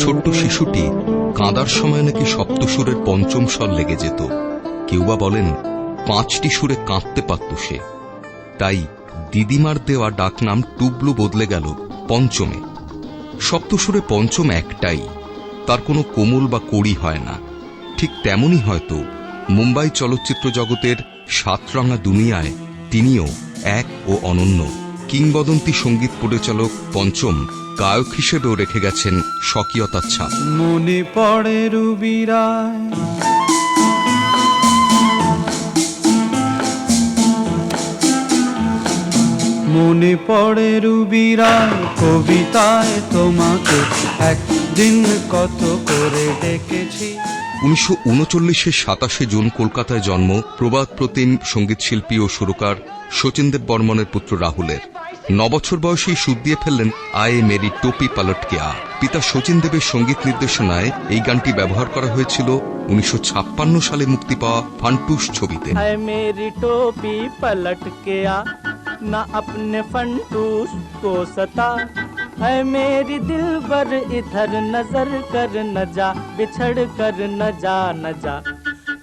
ছোট্ট শিশুটি কাঁদার সময় নাকি সপ্তসুরের পঞ্চম স্বর লেগে যেত। কেউ বা বলেন, পাঁচটি সুরে কাঁদতে পারত সে। তাই দিদিমার দেওয়া ডাকনাম টুবলু বদলে গেল পঞ্চমে। সপ্তসুরে পঞ্চম একটাই, তার কোনো কোমল বা কড়ি হয় না। ঠিক তেমনই হয়তো মুম্বাই চলচ্চিত্র জগতের সাতরাঙা দুনিয়ায় তিনিও এক ও অনন্য কিংবদন্তি সংগীত পরিচালক পঞ্চম গায়ক হিসেবেও রেখে গেছেন স্বকীয়তার ছাপ। মনে পড়ে রুবিরায়। মনে পড়ে রুবিরায় কবিতায় তোমাকে একদিন কত করে ডেকেছি। উনিশশো উনচল্লিশের সাতাশে জুন কলকাতায় জন্ম প্রবাদ প্রতিম সংগীত শিল্পী ও সুরকার শচীনদেব বর্মনের পুত্র রাহুলের। নবছর বয়সেই সুদ দিয়ে ফেললেন আয়ে মেরি টোপি পালটকে আ পিতা শচীন দেবের সঙ্গীত নির্দেশনায় এই গানটি ব্যবহার করা হয়েছিল উনিশশো সালে মুক্তি পাওয়া ফান্টুস ছবিতে है मेरी टोपी पलट के आ ना अपने फंटूस को सता है मेरी दिल पर इधर नजर कर न जा बिछड़ कर न जा न जा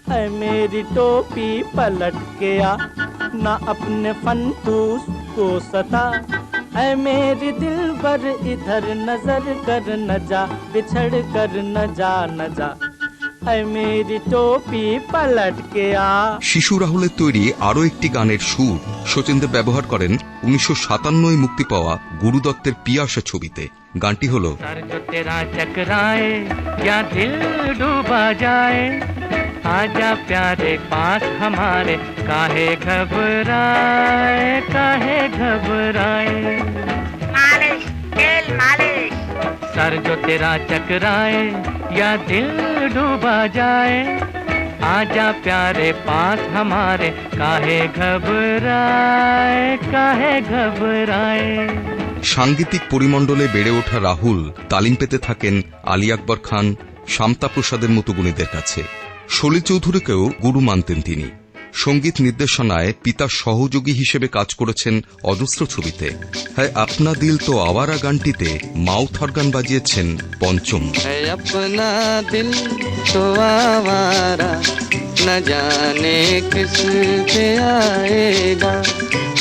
है मेरी टोपी पलट के आ ना अपने फंटूस को सता। ऐ मेरे दिल पर इधर नज़र कर न जा, बिछड़ कर न जा न जा। है मेरी टोपी पलट के आ শিশু রাহুলের তৈরি আরও একটি গানের সুর শচীনদেব ব্যবহার করেন উনিশশো সাতান্নয় মুক্তি পাওয়া গুরুদত্তের পিয়াসা ছবিতে গানটি হল सर जो तेरा चकराए या दिल डूबा जाए आजा प्यारे पास हमारे काहे घबराए काहे घबराए मालिश तेल मालिश सर जो तेरा चकराए या दिल डूबा जाए आजा प्यारे पास हमारे काहे घबराए काहे घबराए সাংগীতিক পরিমণ্ডলে বেড়ে ওঠা রাহুল তালিম পেতে থাকেন আলী আকবর খান শান্তা প্রসাদের মতো গুণীদের কাছে সলি চৌধুরীকেও গুরু মানতেন তিনি সঙ্গীত নির্দেশনায় পিতার সহযোগী হিসেবে কাজ করেছেন অজস্র ছবিতে হ্যাঁ আপনা দিল তো আওয়ারা গানটিতে মাউথ অর্গান বাজিয়েছেন পঞ্চম है अपना दिल तो आवारा न जाने किस पे आएगा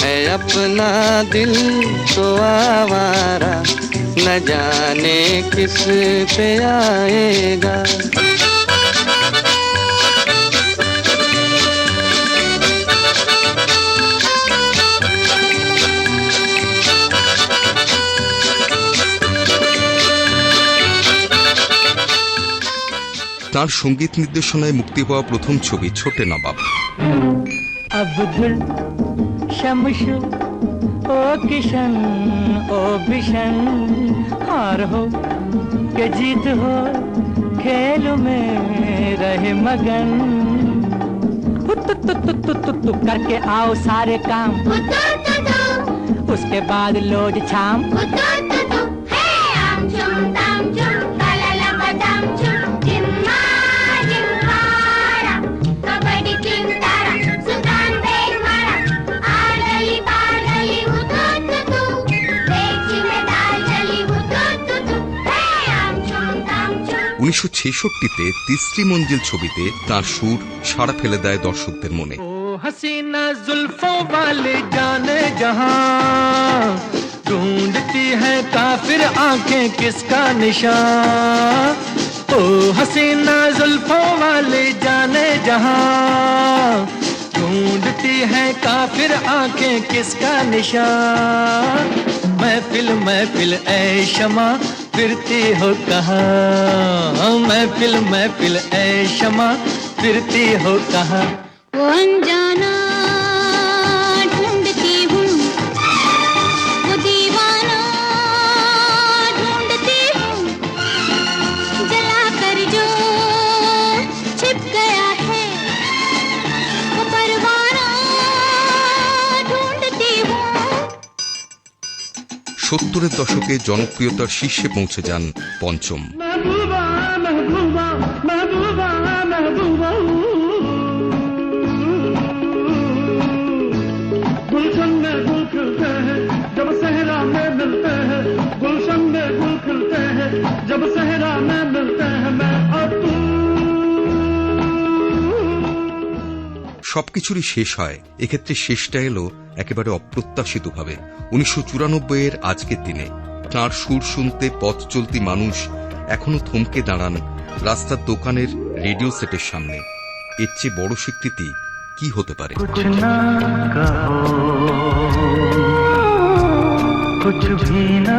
है अपना दिल तो आवारा न जाने किस पे आएगा তার সঙ্গীত নির্দেশনায় মুক্তি পাওয়া প্রথম ছবি ছোটে নবাব अब्दुल शमश ओ किशन ओ बिशन हार हो के जीत हो खेल में रहे मगन हुत तुत तुत तुत तुत तुत करके आओ सारे काम उसके बाद लोज छाम উনিশশো ছেষট্টিতে তিসরি মঞ্জিল ছবিতে তার সুর সাড়া ফেলে দেয় দর্শকদের মনে ओ हसीना जुल्फों वाले जाने जहां ढूंढती है काफिर आंखें किसका निशान ओ हसीना जुल्फों वाले जाने जहां ढूंढती है काफिर आंखें किसका निशान महफिल महफिल ऐ शमा फिरती हो कहाँ? महफिल महफिल ऐ शमा फिरती हो कहा? वो সত্তরের দশকে জনপ্রিয়তার শীর্ষে পৌঁছে যান পঞ্চম। সবকিছুরই শেষ হয়। এক্ষেত্রে শেষটা এলো একেবারে অপ্রত্যাশিতভাবে উনিশশো চুরানব্বই এর আজকের দিনে তাঁর সুর শুনতে পথ চলতি মানুষ এখনো থমকে দাঁড়ান রাস্তার দোকানের রেডিও সেটের সামনে এর চেয়ে বড় স্বীকৃতি কি হতে পারে कुछ ना कहो कुछ भी ना